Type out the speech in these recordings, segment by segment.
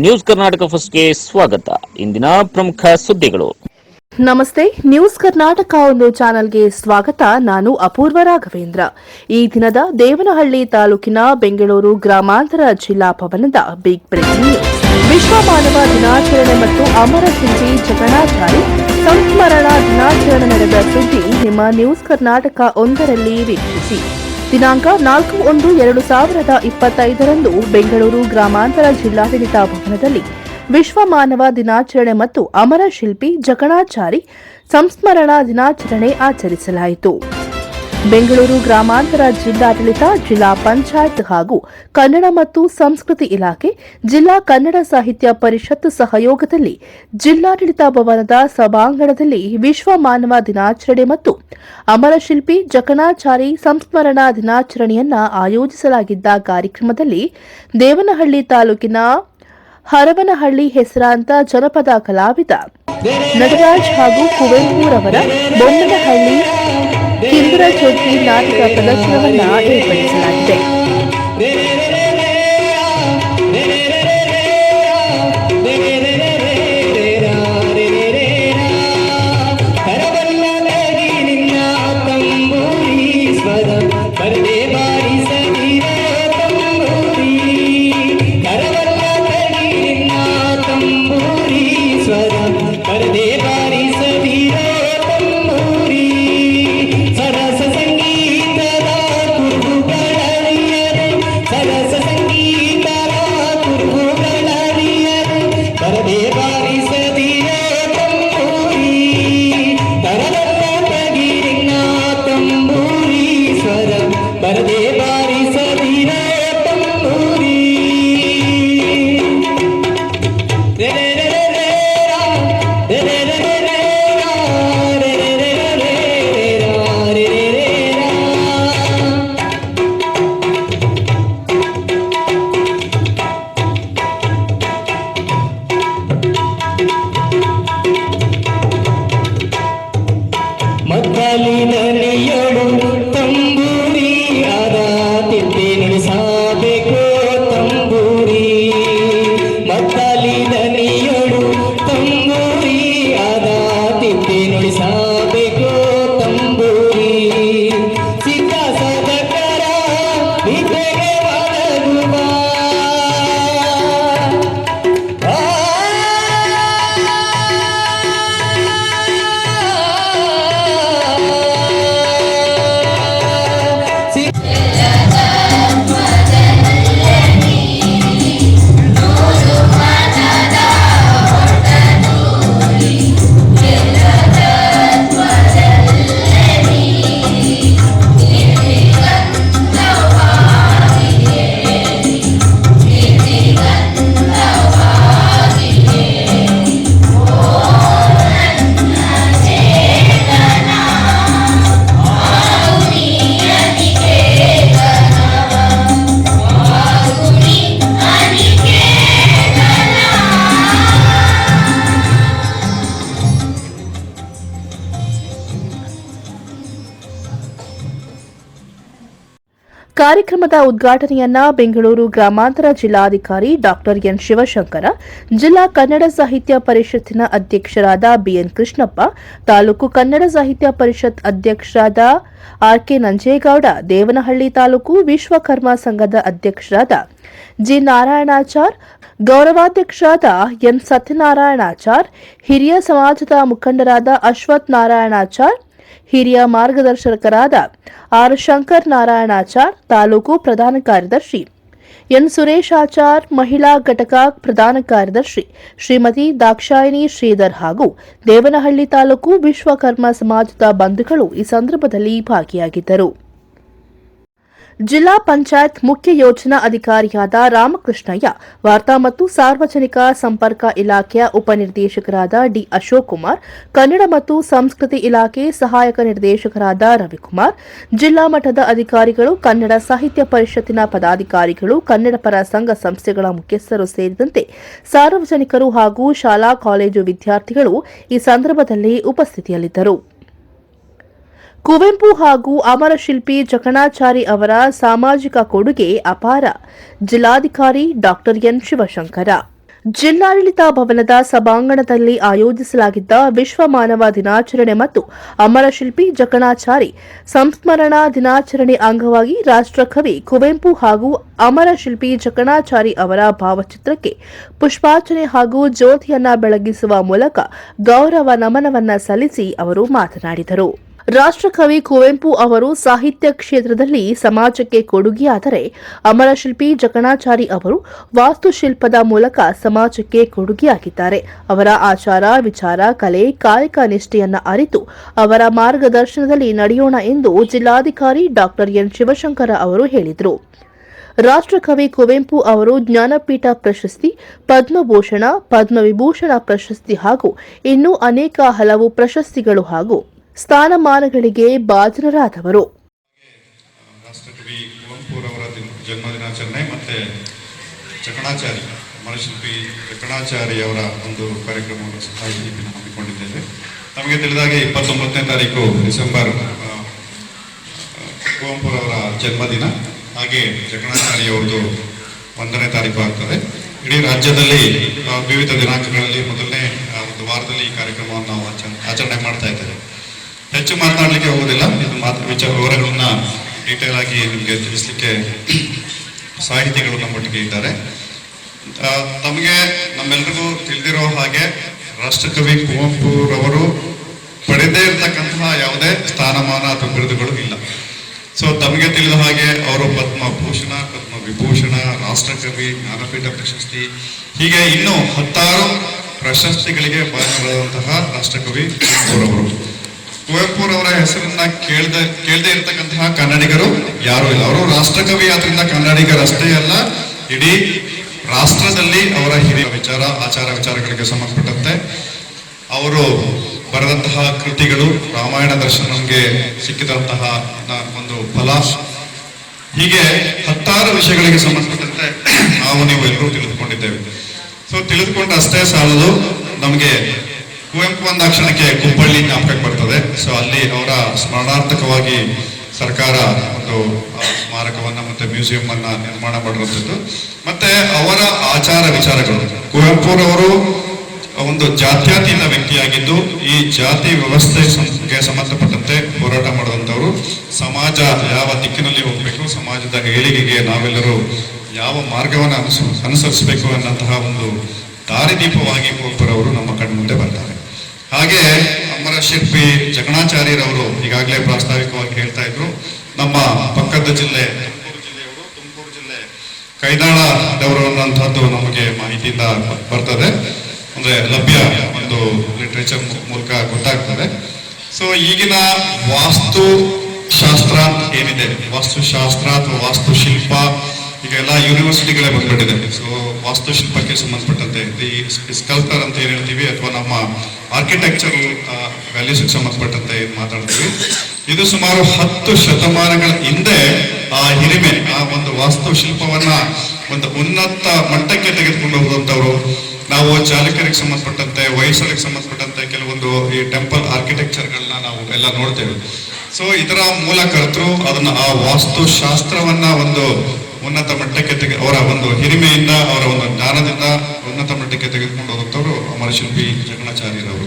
News Karnataka ಫಸ್ಟ್ಗೆ ಸ್ವಾಗತ. ಇಂದಿನ ಪ್ರಮುಖ ಸುದ್ದಿಗಳು. ನಮಸ್ತೆ, ನ್ಯೂಸ್ ಕರ್ನಾಟಕ ಒಂದು ಚಾನೆಲ್ಗೆ ಸ್ವಾಗತ. ನಾನು ಅಪೂರ್ವ ರಾಘವೇಂದ್ರ. ಈ ದಿನದ ದೇವನಹಳ್ಳಿ ತಾಲೂಕಿನ ಬೆಂಗಳೂರು ಗ್ರಾಮಾಂತರ ಜಿಲ್ಲಾ ಭವನದ ಬಿಗ್ ಬ್ರೇಕಿಂಗ್. ವಿಶ್ವ ಮಾನವ ದಿನಾಚರಣೆ ಮತ್ತು ಅಮರ ಸಿಂಜಿ ಜಗಣಾಚಾರಿ ಸಂಸ್ಮರಣಾ ದಿನಾಚರಣೆ ನಡೆದ ಸುದ್ದಿ ನಿಮ್ಮ ನ್ಯೂಸ್ ಕರ್ನಾಟಕ ಒಂದರಲ್ಲಿ ವೀಕ್ಷಿಸಿ. ದಿನಾಂಕ ನಾಲ್ಕು ಒಂದು ಎರಡು ಸಾವಿರದ ಇಪ್ಪತ್ತೈದರಂದು ಬೆಂಗಳೂರು ಗ್ರಾಮಾಂತರ ಜಿಲ್ಲಾಡಳಿತ ಭವನದಲ್ಲಿ ವಿಶ್ವ ಮಾನವ ದಿನಾಚರಣೆ ಮತ್ತು ಅಮರ ಶಿಲ್ಪಿ ಜಕಣಾಚಾರಿ ಸಂಸ್ಮರಣಾ ದಿನಾಚರಣೆ ಆಚರಿಸಲಾಯಿತು. ಬೆಂಗಳೂರು ಗ್ರಾಮಾಂತರ ಜಿಲ್ಲಾಡಳಿತ, ಜಿಲ್ಲಾ ಪಂಚಾಯತ್ ಹಾಗೂ ಕನ್ನಡ ಮತ್ತು ಸಂಸ್ಕೃತಿ ಇಲಾಖೆ, ಜಿಲ್ಲಾ ಕನ್ನಡ ಸಾಹಿತ್ಯ ಪರಿಷತ್ ಸಹಯೋಗದಲ್ಲಿ ಜಿಲ್ಲಾಡಳಿತ ಭವನದ ಸಭಾಂಗಣದಲ್ಲಿ ವಿಶ್ವ ಮಾನವ ದಿನಾಚರಣೆ ಮತ್ತು ಅಮರಶಿಲ್ಪಿ ಜಕಣಾಚಾರಿ ಸಂಸ್ಮರಣಾ ದಿನಾಚರಣೆಯನ್ನ ಆಯೋಜಿಸಲಾಗಿದ್ದ ಕಾರ್ಯಕ್ರಮದಲ್ಲಿ ದೇವನಹಳ್ಳಿ ತಾಲೂಕಿನ ಹರವನಹಳ್ಳಿ ಹೆಸರಾಂತ ಜನಪದ ಕಲಾವಿದ ನಟರಾಜ್ ಹಾಗೂ ಕುವೆಂಪುರವರ ಬೊಮ್ಮನಹಳ್ಳಿ ಕಿಂದರ ಜ್ಯೋತಿ ನಾಟಕ ಪ್ರದರ್ಶನವನ್ನು ಏರ್ಪಡಿಸಲಾಗಿದೆ. ಪರದೆ ಕಾರ್ಯಕ್ರಮದ ಉದ್ಘಾಟನೆಯನ್ನ ಬೆಂಗಳೂರು ಗ್ರಾಮಾಂತರ ಜಿಲ್ಲಾಧಿಕಾರಿ ಡಾಕ್ಟರ್ ಎನ್ ಶಿವಶಂಕರ, ಜಿಲ್ಲಾ ಕನ್ನಡ ಸಾಹಿತ್ಯ ಪರಿಷತ್ತಿನ ಅಧ್ಯಕ್ಷರಾದ ಬಿಎನ್ ಕೃಷ್ಣಪ್ಪ, ತಾಲೂಕು ಕನ್ನಡ ಸಾಹಿತ್ಯ ಪರಿಷತ್ ಅಧ್ಯಕ್ಷರಾದ ಆರ್ಕೆ ನಂಜೇಗೌಡ, ದೇವನಹಳ್ಳಿ ತಾಲೂಕು ವಿಶ್ವಕರ್ಮ ಸಂಘದ ಅಧ್ಯಕ್ಷರಾದ ಜಿ ನಾರಾಯಣಾಚಾರ್, ಗೌರವಾಧ್ಯಕ್ಷರಾದ ಎನ್ ಸತ್ಯನಾರಾಯಣಾಚಾರ್, ಹಿರಿಯ ಸಮಾಜದ ಮುಖಂಡರಾದ ಅಶ್ವಥ್ ನಾರಾಯಣಾಚಾರ್ ಹಿರಿಯ ಮಾರ್ಗದರ್ಶಕರಾದ ಆರ್ ಶಂಕರ್ ನಾರಾಯಣಾಚಾರ್, ತಾಲೂಕು ಪ್ರಧಾನ ಕಾರ್ಯದರ್ಶಿ ಎನ್ ಸುರೇಶ್ ಆಚಾರ್, ಮಹಿಳಾ ಘಟಕ ಪ್ರಧಾನ ಕಾರ್ಯದರ್ಶಿ ಶ್ರೀಮತಿ ದಾಕ್ಷಾಯಿನಿ ಶ್ರೀಧರ್ ಹಾಗೂ ದೇವನಹಳ್ಳಿ ತಾಲೂಕು ವಿಶ್ವಕರ್ಮ ಸಮಾಜದ ಬಂಧುಗಳು ಈ ಸಂದರ್ಭದಲ್ಲಿ ಭಾಗಿಯಾಗಿದ್ದರು. ಜಿಲ್ಲಾ ಪಂಚಾಯತ್ ಮುಖ್ಯ ಯೋಜನಾ ಅಧಿಕಾರಿಯಾದ ರಾಮಕೃಷ್ಣಯ್ಯ, ವಾರ್ತಾ ಮತ್ತು ಸಾರ್ವಜನಿಕ ಸಂಪರ್ಕ ಇಲಾಖೆಯ ಉಪನಿರ್ದೇಶಕರಾದ ಡಿ ಅಶೋಕ್ ಕುಮಾರ್, ಕನ್ನಡ ಮತ್ತು ಸಂಸ್ಕೃತಿ ಇಲಾಖೆ ಸಹಾಯಕ ನಿರ್ದೇಶಕರಾದ ರವಿಕುಮಾರ್, ಜಿಲ್ಲಾ ಮಟ್ಟದ ಅಧಿಕಾರಿಗಳು, ಕನ್ನಡ ಸಾಹಿತ್ಯ ಪರಿಷತ್ತಿನ ಪದಾಧಿಕಾರಿಗಳು, ಕನ್ನಡ ಪರ ಸಂಘ ಸಂಸ್ಥೆಗಳ ಮುಖ್ಯಸ್ಥರು ಸೇರಿದಂತೆ ಸಾರ್ವಜನಿಕರು ಹಾಗೂ ಶಾಲಾ, ಕಾಲೇಜು ವಿದ್ಯಾರ್ಥಿಗಳು ಈ ಸಂದರ್ಭದಲ್ಲಿ ಉಪಸ್ಥಿತಿಯಲ್ಲಿದ್ದರು. ಕುವೆಂಪು ಹಾಗೂ ಅಮರ ಶಿಲ್ಪಿ ಜಕಣಾಚಾರಿ ಅವರ ಸಾಮಾಜಿಕ ಕೊಡುಗೆ ಅಪಾರ. ಜಿಲ್ಲಾಧಿಕಾರಿ ಡಾಕ್ಟರ್ ಎನ್ ಶಿವಶಂಕರ. ಜಿಲ್ಲಾಡಳಿತ ಭವನದ ಸಭಾಂಗಣದಲ್ಲಿ ಆಯೋಜಿಸಲಾಗಿದ್ದ ವಿಶ್ವ ಮಾನವ ದಿನಾಚರಣೆ ಮತ್ತು ಅಮರಶಿಲ್ಪಿ ಜಕಣಾಚಾರಿ ಸಂಸ್ಮರಣಾ ದಿನಾಚರಣೆ ಅಂಗವಾಗಿ ರಾಷ್ಟ್ರಕವಿ ಕುವೆಂಪು ಹಾಗೂ ಅಮರಶಿಲ್ಪಿ ಜಕಣಾಚಾರಿ ಅವರ ಭಾವಚಿತ್ರಕ್ಕೆ ಪುಷ್ಪಾರ್ಚನೆ ಹಾಗೂ ಜ್ಯೋತಿಯನ್ನ ಬೆಳಗಿಸುವ ಮೂಲಕ ಗೌರವ ನಮನವನ್ನ ಸಲ್ಲಿಸಿ ಅವರು ಮಾತನಾಡಿದರು. ರಾಷ್ಟ್ರಕವಿ ಕುವೆಂಪು ಅವರು ಸಾಹಿತ್ಯ ಕ್ಷೇತ್ರದಲ್ಲಿ ಸಮಾಜಕ್ಕೆ ಕೊಡುಗೆಯಾದರೆ ಅಮರಶಿಲ್ಪಿ ಜಕಣಾಚಾರಿ ಅವರು ವಾಸ್ತುಶಿಲ್ಪದ ಮೂಲಕ ಸಮಾಜಕ್ಕೆ ಕೊಡುಗೆಯಾಗಿದ್ದಾರೆ. ಅವರ ಆಚಾರ, ವಿಚಾರ, ಕಲೆ, ಕಾಯಕ ನಿಷ್ಠೆಯನ್ನ ಅರಿತು ಅವರ ಮಾರ್ಗದರ್ಶನದಲ್ಲಿ ನಡೆಯೋಣ ಎಂದು ಜಿಲ್ಲಾಧಿಕಾರಿ ಡಾಕ್ಟರ್ ಎನ್ ಶಿವಶಂಕರ ಅವರು ಹೇಳಿದರು. ರಾಷ್ಟ್ರಕವಿ ಕುವೆಂಪು ಅವರು ಜ್ಞಾನಪೀಠ ಪ್ರಶಸ್ತಿ, ಪದ್ಮಭೂಷಣ, ಪದ್ಮವಿಭೂಷಣ ಪ್ರಶಸ್ತಿ ಹಾಗೂ ಇನ್ನೂ ಅನೇಕ ಹಲವು ಪ್ರಶಸ್ತಿಗಳು ಹಾಗೂ ಸ್ಥಾನಮಾನಗಳಿಗೆ ಭಾಜನರಾದವರು ರಾಷ್ಟ್ರಕವಿ ಕುವೆಂಪುರವರ ದಿನ ಜನ್ಮ ದಿನಾಚರಣೆ ಮತ್ತು ಚಕಣಾಚಾರಿ ಮನಶಿಲ್ಪಿ ಚಕಣಾಚಾರಿ ಅವರ ಒಂದು ಕಾರ್ಯಕ್ರಮವನ್ನು ಸಹ ದಿನ ಹಮ್ಮಿಕೊಂಡಿದ್ದೇವೆ. ನಮಗೆ ತಿಳಿದಾಗೆ ಇಪ್ಪತ್ತೊಂಬತ್ತನೇ ತಾರೀಕು ಡಿಸೆಂಬರ್ ಕುವೆಂಪುರವರ ಜನ್ಮದಿನ. ಹಾಗೆ ಚಕಣಾಚಾರಿ ಒಂದನೇ ತಾರೀಕು ಆಗ್ತದೆ. ಇಡೀ ರಾಜ್ಯದಲ್ಲಿ ವಿವಿಧ ದಿನಾಂಕಗಳಲ್ಲಿ ಮೊದಲನೇ ಒಂದು ವಾರದಲ್ಲಿ ಈ ಕಾರ್ಯಕ್ರಮವನ್ನು ನಾವು ಆಚರಣೆ ಮಾಡ್ತಾ ಇದ್ದೇವೆ. ಹೆಚ್ಚು ಮಾತನಾಡಲಿಕ್ಕೆ ಹೋಗೋದಿಲ್ಲ ಇದು ಮಾತ್ರ ವಿಚಾರ ವಿವರಗಳನ್ನ ಡೀಟೇಲ್ ಆಗಿ ನಿಮಗೆ ತಿಳಿಸ್ಲಿಕ್ಕೆ ಸಾಹಿತಿಗಳು ನಮ್ಮೊಟ್ಟಿಗೆ ಇದ್ದಾರೆ. ತಮಗೆ ನಮ್ಮೆಲ್ರಿಗೂ ತಿಳಿದಿರೋ ಹಾಗೆ ರಾಷ್ಟ್ರಕವಿ ಕುವೆಂಪುರವರು ಪಡೆದೇ ಇರತಕ್ಕಂತಹ ಯಾವುದೇ ಸ್ಥಾನಮಾನ ಅಥವಾ ಇಲ್ಲ. ಸೊ ತಮಗೆ ತಿಳಿದ ಹಾಗೆ ಅವರು ಪದ್ಮಭೂಷಣ ಪದ್ಮ ವಿಭೂಷಣ ರಾಷ್ಟ್ರಕವಿ, ಜ್ಞಾನಪೀಠ ಪ್ರಶಸ್ತಿ, ಹೀಗೆ ಇನ್ನೂ ಹತ್ತಾರು ಪ್ರಶಸ್ತಿಗಳಿಗೆ ಭಾಜನರಾದಂತಹ ರಾಷ್ಟ್ರಕವಿ ಕುವೆಂಪುರವರು. ಕುವೆಂಪುರವರ ಹೆಸರನ್ನ ಕೇಳ್ದ, ಕೇಳದೆ ಇರತಕ್ಕಂತಹ ಕನ್ನಡಿಗರು ಯಾರು ಇಲ್ಲ. ಅವರು ರಾಷ್ಟ್ರಕವಿ ಆದ್ರಿಂದ ಕನ್ನಡಿಗರಷ್ಟೇ ಅಲ್ಲ, ಇಡೀ ರಾಷ್ಟ್ರದಲ್ಲಿ ಅವರ ಹಿರಿಯ ವಿಚಾರ, ಆಚಾರ ವಿಚಾರಗಳಿಗೆ ಸಂಬಂಧಪಟ್ಟಂತೆ ಅವರು ಬರೆದಂತಹ ಕೃತಿಗಳು ರಾಮಾಯಣ ದರ್ಶನಂಗೆ ಸಿಕ್ಕಿದಂತಹ ಒಂದು ಫಲ. ಹೀಗೆ ಹತ್ತಾರು ವಿಷಯಗಳಿಗೆ ಸಂಬಂಧಪಟ್ಟಂತೆ ನಾವು ನೀವು ಎಲ್ಲರೂ ತಿಳಿದುಕೊಂಡಿದ್ದೇವೆ. ಸೊ ತಿಳಿದುಕೊಂಡು ಅಷ್ಟೇ ಸಾಲದು ನಮಗೆ ಕುವೆಂಪು ಅಂದಾಕ್ಷಣಕ್ಕೆ ಕುಪ್ಪಳ್ಳಿ ಜ್ಞಾಪಕಕ್ಕೆ ಬರ್ತದೆ. ಸೊ ಅಲ್ಲಿ ಅವರ ಸ್ಮರಣಾರ್ಥಕವಾಗಿ ಸರ್ಕಾರ ಒಂದು ಸ್ಮಾರಕವನ್ನ ಮತ್ತೆ ಮ್ಯೂಸಿಯಂ ಅನ್ನ ನಿರ್ಮಾಣ ಮಾಡಿರುವಂಥದ್ದು. ಮತ್ತೆ ಅವರ ಆಚಾರ ವಿಚಾರಗಳು. ಕುವೆಂಪುರವರು ಒಂದು ಜಾತ್ಯತೀತ ವ್ಯಕ್ತಿಯಾಗಿದ್ದು, ಈ ಜಾತಿ ವ್ಯವಸ್ಥೆ ಸಂಗೆ ಸಂಬಂಧಪಟ್ಟಂತೆ ಹೋರಾಟ ಮಾಡುವಂತವರು ಸಮಾಜ ಯಾವ ದಿಕ್ಕಿನಲ್ಲಿ ಹೋಗಬೇಕು, ಸಮಾಜದ ಏಳಿಗೆಗೆ ನಾವೆಲ್ಲರೂ ಯಾವ ಮಾರ್ಗವನ್ನು ಅನುಸ ಅನುಸರಿಸಬೇಕು ಅನ್ನಂತಹ ಒಂದು ದಾರಿದೀಪವಾಗಿ ಕುವೆಂಪುರವರು ನಮ್ಮ ಕಣ್ಮುಂದೆ ಬರ್ತಾರೆ. ಹಾಗೆ ಅಮರ ಶಿಲ್ಪಿ ಜಗಣಾಚಾರ್ಯರವರು ಈಗಾಗಲೇ ಪ್ರಾಸ್ತಾವಿಕವಾಗಿ ಹೇಳ್ತಾ ಇದ್ರು. ನಮ್ಮ ಪಕ್ಕದ ಜಿಲ್ಲೆ ತುಮಕೂರು ಜಿಲ್ಲೆಯವರು, ತುಮಕೂರು ಜಿಲ್ಲೆ ಕೈದಾಳದವರು ಅನ್ನುವಂಥದ್ದು ನಮಗೆ ಮಾಹಿತಿಯಿಂದ ಬರ್ತದೆ. ಅಂದ್ರೆ ಲಭ್ಯ ಒಂದು ಲಿಟ್ರೇಚರ್ ಮೂಲಕ ಗೊತ್ತಾಗ್ತದೆ. ಸೊ ಈಗಿನ ವಾಸ್ತು ಶಾಸ್ತ್ರ ಏನಿದೆ? ವಾಸ್ತುಶಾಸ್ತ್ರ ಅಥವಾ ವಾಸ್ತುಶಿಲ್ಪ ಈಗ ಎಲ್ಲ ಯೂನಿವರ್ಸಿಟಿಗಳೇ ಬಂದ್ಬಿಟ್ಟಿದೆ. ಸೊ ವಾಸ್ತುಶಿಲ್ಪಕ್ಕೆ ಸಂಬಂಧಪಟ್ಟಂತೆ ದಿ ಸ್ಕಲ್ಪ್ಟರ್ ಅಂತ ಏನ್ ಹೇಳ್ತೀವಿ ಅಥವಾ ನಮ್ಮ ಆರ್ಕಿಟೆಕ್ಚರ್ ವ್ಯಾಲ್ಯೂಸ್ಗೆ ಸಂಬಂಧಪಟ್ಟಂತೆ ಮಾತಾಡ್ತೀವಿ. ಇದು ಸುಮಾರು ಹತ್ತು ಶತಮಾನಗಳ ಹಿಂದೆ, ಆ, ಹಿರಿಮೆ, ಆ ಒಂದು ವಾಸ್ತುಶಿಲ್ಪವನ್ನ ಒಂದು ಉನ್ನತ ಮಟ್ಟಕ್ಕೆ ತೆಗೆದುಕೊಂಡು ಹೋದಂತವ್ರು ನಾವು ಚಾಲಕರಿಗೆ ಸಂಬಂಧಪಟ್ಟಂತೆ, ವಯಸ್ಸರಿಗೆ ಸಂಬಂಧಪಟ್ಟಂತೆ ಕೆಲವೊಂದು ಈ ಟೆಂಪಲ್ ಆರ್ಕಿಟೆಕ್ಚರ್ಗಳನ್ನ ನಾವು ಎಲ್ಲ ನೋಡ್ತೇವೆ. ಸೊ ಇದರ ಮೂಲಕರ್ತರು ಅದನ್ನ ಆ ವಾಸ್ತುಶಾಸ್ತ್ರವನ್ನ ಒಂದು ಉನ್ನತ ಮಟ್ಟಕ್ಕೆ ತೆಗೆ ಅವರ ಒಂದು ಹಿರಿಮೆಯಿಂದ, ಅವರ ಒಂದು ಜ್ಞಾನದಿಂದ ಉನ್ನತ ಮಟ್ಟಕ್ಕೆ ತೆಗೆದುಕೊಂಡು ಹೋಗುತ್ತವರು ಅಮರಶಿಲ್ಪಿ ಜಗಣಾಚಾರ್ಯರವರು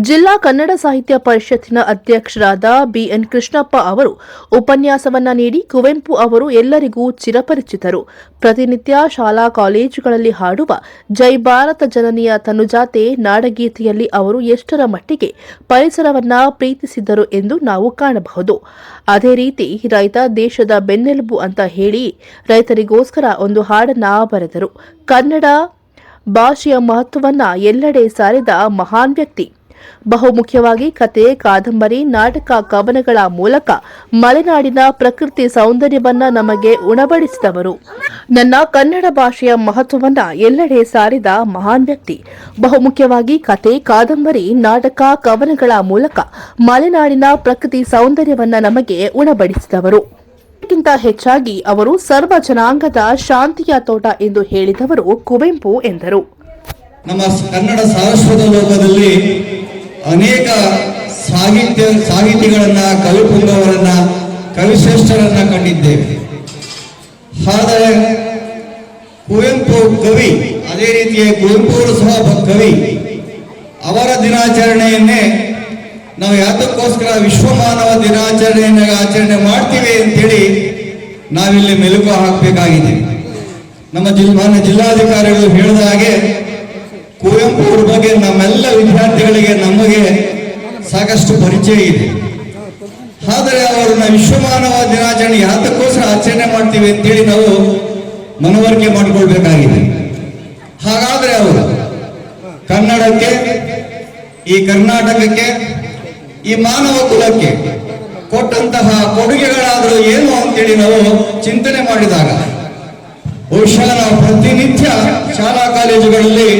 ಜಿಲ್ಲಾ ಕನ್ನಡ ಸಾಹಿತ್ಯ ಪರಿಷತ್ತಿನ ಅಧ್ಯಕ್ಷರಾದ ಬಿಎನ್ ಕೃಷ್ಣಪ್ಪ ಅವರು ಉಪನ್ಯಾಸವನ್ನ ನೀಡಿ ಕುವೆಂಪು ಅವರು ಎಲ್ಲರಿಗೂ ಚಿರಪರಿಚಿತರು. ಪ್ರತಿನಿತ್ಯ ಶಾಲಾ ಕಾಲೇಜುಗಳಲ್ಲಿ ಹಾಡುವ ಜೈ ಭಾರತ ಜನನಿಯ ತನುಜಾತೆ ನಾಡಗೀತೆಯಲ್ಲಿ ಅವರು ಎಷ್ಟರ ಮಟ್ಟಿಗೆ ಪರಿಸರವನ್ನ ಪ್ರೀತಿಸಿದ್ದರು ಎಂದು ನಾವು ಕಾಣಬಹುದು. ಅದೇ ರೀತಿ ರೈತ ದೇಶದ ಬೆನ್ನೆಲುಬು ಅಂತ ಹೇಳಿ ರೈತರಿಗೋಸ್ಕರ ಒಂದು ಹಾಡನ್ನ ಬರೆದರು. ಕನ್ನಡ ಭಾಷೆಯ ಮಹತ್ವವನ್ನ ಎಲ್ಲೆಡೆ ಸಾರಿದ ಮಹಾನ್ ವ್ಯಕ್ತಿ ಬಹುಮುಖ್ಯವಾಗಿ ಕತೆ, ಕಾದಂಬರಿ, ನಾಟಕ, ಕವನಗಳ ಮೂಲಕ ಮಲೆನಾಡಿನ ಪ್ರಕೃತಿ ಸೌಂದರ್ಯವನ್ನ ನಮಗೆ ಉಣಬಡಿಸಿದವರು. ನನ್ನ ಕನ್ನಡ ಭಾಷೆಯ ಮಹತ್ವವನ್ನ ಎಲ್ಲೆಡೆ ಸಾರಿದ ಮಹಾನ್ ವ್ಯಕ್ತಿ. ಬಹುಮುಖ್ಯವಾಗಿ ಕತೆ, ಕಾದಂಬರಿ, ನಾಟಕ, ಕವನಗಳ ಮೂಲಕ ಮಲೆನಾಡಿನ ಪ್ರಕೃತಿ ಸೌಂದರ್ಯವನ್ನ ನಮಗೆ ಉಣಬಡಿಸಿದವರು. ಗಿಂತ ಹೆಚ್ಚಾಗಿ ಅವರು ಸರ್ವ ಜನಾಂಗದ ಶಾಂತಿಯ ತೋಟ ಎಂದು ಹೇಳಿದವರು ಕುವೆಂಪು ಎಂದರು. ನಮ್ಮ ಕನ್ನಡ ಸಾರಸ್ವತ ಲೋಕದಲ್ಲಿ ಅನೇಕ ಸಾಹಿತ್ಯ ಸಾಹಿತಿಗಳನ್ನ ಕವಿಪುಂಗವರನ್ನ ಕವಿಶ್ರೇಷ್ಠರನ್ನ ಕಂಡಿದ್ದೇವೆ. ಆದರೆ ಕುವೆಂಪು ಕವಿ, ಅದೇ ರೀತಿಯ ಕುವೆಂಪು ಸಹ ಕವಿ. ಅವರ ದಿನಾಚರಣೆಯನ್ನೇ ನಾವು ಯಾತಕ್ಕೋಸ್ಕರ ವಿಶ್ವ ಮಾನವ ದಿನಾಚರಣೆಯನ್ನ ಆಚರಣೆ ಮಾಡ್ತೀವಿ ಅಂತೇಳಿ ನಾವಿಲ್ಲಿ ಮೆಲುಕು ಹಾಕಬೇಕಾಗಿದೆ. ನಮ್ಮ ಜಿಲ್, ಮಾನ್ಯ ಜಿಲ್ಲಾಧಿಕಾರಿಗಳು ಹೇಳಿದ ಹಾಗೆ ಕುವೆಂಪು ಅವ್ರ ಬಗ್ಗೆ ನಮ್ಮೆಲ್ಲ ವಿದ್ಯಾರ್ಥಿಗಳಿಗೆ ನಮಗೆ ಸಾಕಷ್ಟು ಪರಿಚಯ ಇದೆ. ಆದರೆ ಅವರನ್ನ ವಿಶ್ವಮಾನವ ದಿನಾಚರಣೆ ಯಾತಕ್ಕೋಸ್ಕರ ಆಚರಣೆ ಮಾಡ್ತೀವಿ ಅಂತೇಳಿ ನಾವು ಮನವರಿಕೆ ಮಾಡಿಕೊಳ್ಬೇಕಾಗಿದೆ. ಹಾಗಾದ್ರೆ ಅವರು ಕನ್ನಡಕ್ಕೆ, ಈ ಕರ್ನಾಟಕಕ್ಕೆ, ಈ ಮಾನವ ಕುಲಕ್ಕೆ ಕೊಟ್ಟಂತಹ ಕೊಡುಗೆಗಳಾದರೂ ಏನು ಅಂತೇಳಿ ನಾವು ಚಿಂತನೆ ಮಾಡಿದಾಗ, ಬಹುಶಃ ನಾವು ಪ್ರತಿನಿತ್ಯ ಶಾಲಾ ಕಾಲೇಜುಗಳಲ್ಲಿ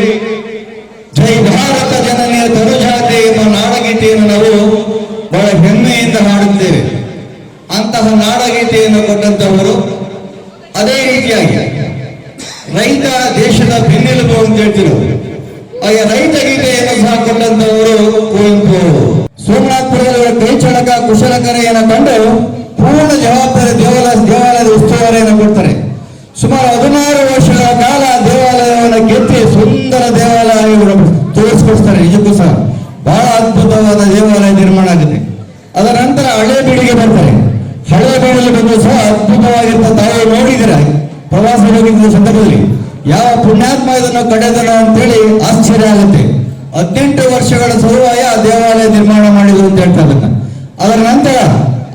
ಜೈ ಭಾರತ ಜನನಿಯ ತನುಜಾತೆ ಎಂಬ ನಾಡಗೀತೆಯನ್ನು ನಾವು ಬಹಳ ಹೆಮ್ಮೆಯಿಂದ ಹಾಡುತ್ತೇವೆ. ಅಂತಹ ನಾಡಗೀತೆಯನ್ನು ಕೊಟ್ಟಂತವರು ಅದೇ ರೀತಿಯಾಗಿ ರೈತ ದೇಶದ ಬೆನ್ನೆಲುಬು ಅಂತ ಹೇಳ್ತಿರು ಹಾಗೆ ರೈತ ಗೀತೆಯನ್ನು ಸಹ ಕೊಟ್ಟಂತವರು ಕುವೆಂಪು ಅವರು. ಸೋಮನಾಥಪುರದಲ್ಲಿ ಕೈ ಕುಶಲಕರೆಯನ್ನು ಕಂಡು ಪೂರ್ಣ ಜವಾಬ್ದಾರಿ ದೇವಾಲಯ ದೇವಾಲಯದ ಉಸ್ತುವಾರಿಯನ್ನು ಕೊಡ್ತಾರೆ. ಸುಮಾರು ಹದಿನಾರು ವರ್ಷಗಳ ಕಾಲ ದೇವಾಲಯವನ್ನು ಕೆತ್ತಿ ಸುಂದರ ದೇವಾಲಯವನ್ನು ತೋರಿಸ್ಕೊಡ್ತಾರೆ. ನಿಜಕ್ಕೂ ಸಹ ಬಹಳ ಅದ್ಭುತವಾದ ದೇವಾಲಯ ನಿರ್ಮಾಣ ಆಗಿದೆ ಅದರ ನಂತರ ಹಳೆ ಬೀಡಿಗೆ ಬರ್ತಾರೆ. ಹಳೆ ಬೀಡಿಗೆ ಬಂದು ಸಹ ಅದ್ಭುತವಾಗಿರ್ತ ತಾವು ನೋಡಿದಿರ ಪ್ರವಾಸ ಹೋಗಿದ್ದ ಸಂದರ್ಭದಲ್ಲಿ ಯಾವ ಪುಣ್ಯಾತ್ಮ ಇದನ್ನು ಅಂತ ಅಂತೇಳಿ ಆಶ್ಚರ್ಯ ಆಗುತ್ತೆ. ಹದಿನೆಂಟು ವರ್ಷಗಳ ಸಲುವಾಗಿ ದೇವಾಲಯ ನಿರ್ಮಾಣ ಮಾಡಿದ್ರು ಅಂತ ಅದನ್ನ ಅದರ ನಂತರ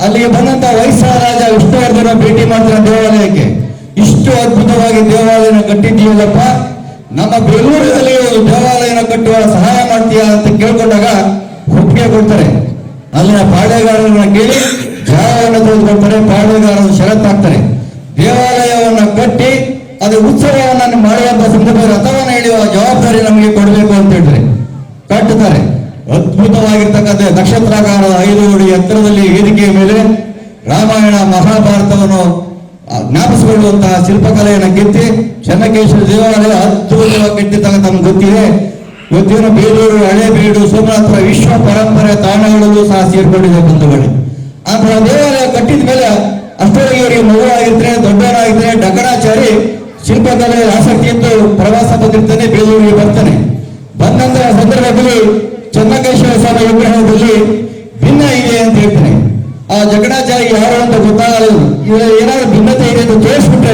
ಅಲ್ಲಿಗೆ ಬಂದಂತ ವಯಸ್ಸಾದ ರಾಜ ವಿಷ್ಣುವರ್ಧನ ಭೇಟಿ ಮಾಡಿದ ದೇವಾಲಯಕ್ಕೆ. ಇಷ್ಟು ಅದ್ಭುತವಾಗಿ ದೇವಾಲಯನ ಕಟ್ಟಿದ್ದೀವಲ್ಲಪ್ಪ ನಮ್ಮ ಬೆಂಗಳೂರಿನಲ್ಲಿ ಒಂದು ದೇವಾಲಯನ ಕಟ್ಟುವ ಸಹಾಯ ಮಾಡ್ತೀಯಾ ಅಂತ ಕೇಳ್ಕೊಂಡಾಗ ಒಪ್ಪಿಗೆ ಕೊಡ್ತಾರೆ. ಅಲ್ಲಿನ ಪಾಳೆಗಾರರನ್ನ ಕೇಳಿ ಜಾಗವನ್ನು ತೆಗೆದುಕೊಳ್ತಾರೆ ಪಾಳೆಗಾರರು ಷರತ್ತಾಗ್ತಾರೆ ದೇವಾಲಯವನ್ನ ಕಟ್ಟಿ, ಅದು ಉತ್ಸವವನ್ನು ಮಾಡುವಂತ ಸಂದರ್ಭದಲ್ಲಿ ರಥವನ್ನು ಎಳೆಯುವ ಜವಾಬ್ದಾರಿ ನಮಗೆ ಕೊಡಬೇಕು ಅಂತ ಹೇಳಿದ್ರೆ ಕಟ್ಟುತ್ತಾರೆ ಅದ್ಭುತವಾಗಿರ್ತಕ್ಕಂಥ ನಕ್ಷತ್ರಾಕಾರದ ಐದು ಅಡಿ ಎತ್ತರದಲ್ಲಿ ವೇದಿಕೆಯ ಮೇಲೆ ರಾಮಾಯಣ, ಮಹಾಭಾರತವನ್ನು ಜ್ಞಾಪಿಸಿಕೊಳ್ಳುವಂತಹ ಶಿಲ್ಪಕಲೆಯನ್ನು ಕೆತ್ತಿ ಚೆನ್ನಕೇಶ್ವರ ದೇವಾಲಯ ಅದ್ಭುತವಾಗಿ ಕೆತ್ತಿದಾಗ ತಮ್ಗೆ ಗೊತ್ತಿದೆ. ಇವತ್ತೇನು ಬೇಲೂರು, ಹಳೇಬೀಡು ಸೋಮನಾಥರ ವಿಶ್ವ ಪರಂಪರೆ ತಾಣಗಳಲ್ಲೂ ಸಹ ಸೇರ್ಕೊಂಡಿದೆ ಬಂಧುಗಳೇ. ಆದ್ರೆ ದೇವಾಲಯ ಕಟ್ಟಿದ ಮೇಲೆ ಅಷ್ಟೊಳಗೆ ಇವರಿಗೆ ಮಗುವಾಗಿದ್ರೆ ದೊಡ್ಡವರಾಗಿದ್ರೆ ಡಕಣಾಚಾರಿ ಶಿಲ್ಪಕಲೆ ಆಸಕ್ತಿ ಇದ್ದು ಪ್ರವಾಸ ಬಂದಿರ್ತಾನೆ, ಬೇಲೂರಿಗೆ ಬರ್ತಾನೆ. ಬಂದಂತಹ ಸಂದರ್ಭದಲ್ಲಿ ಚನ್ನಕೇಶ್ವರ ಸ್ವಾಮಿ ವಿಗ್ರಹದಲ್ಲಿ ಭಿನ್ನ ಇದೆ ಅಂತ ಹೇಳ್ತಾನೆ. ಆ ಜಗಣಾಚಾರಿ ಯಾರು ಅಂತ ಗೊತ್ತಾಗಲ್ಲ. ಇವಾಗ ಏನಾದ್ರು ಭಿನ್ನತೆ ಇದೆ ಅಂತ ತೋರಿಸ್ಬಿಟ್ರೆ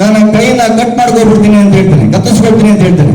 ನಾನು ಕೈಯಿಂದ ಕಟ್ ಮಾಡ್ಕೊಬಿಡ್ತೀನಿ ಅಂತ ಹೇಳ್ತೇನೆ ಕತ್ತರಿಸ್ಕೊಳ್ತೀನಿ ಅಂತ ಹೇಳ್ತಾನೆ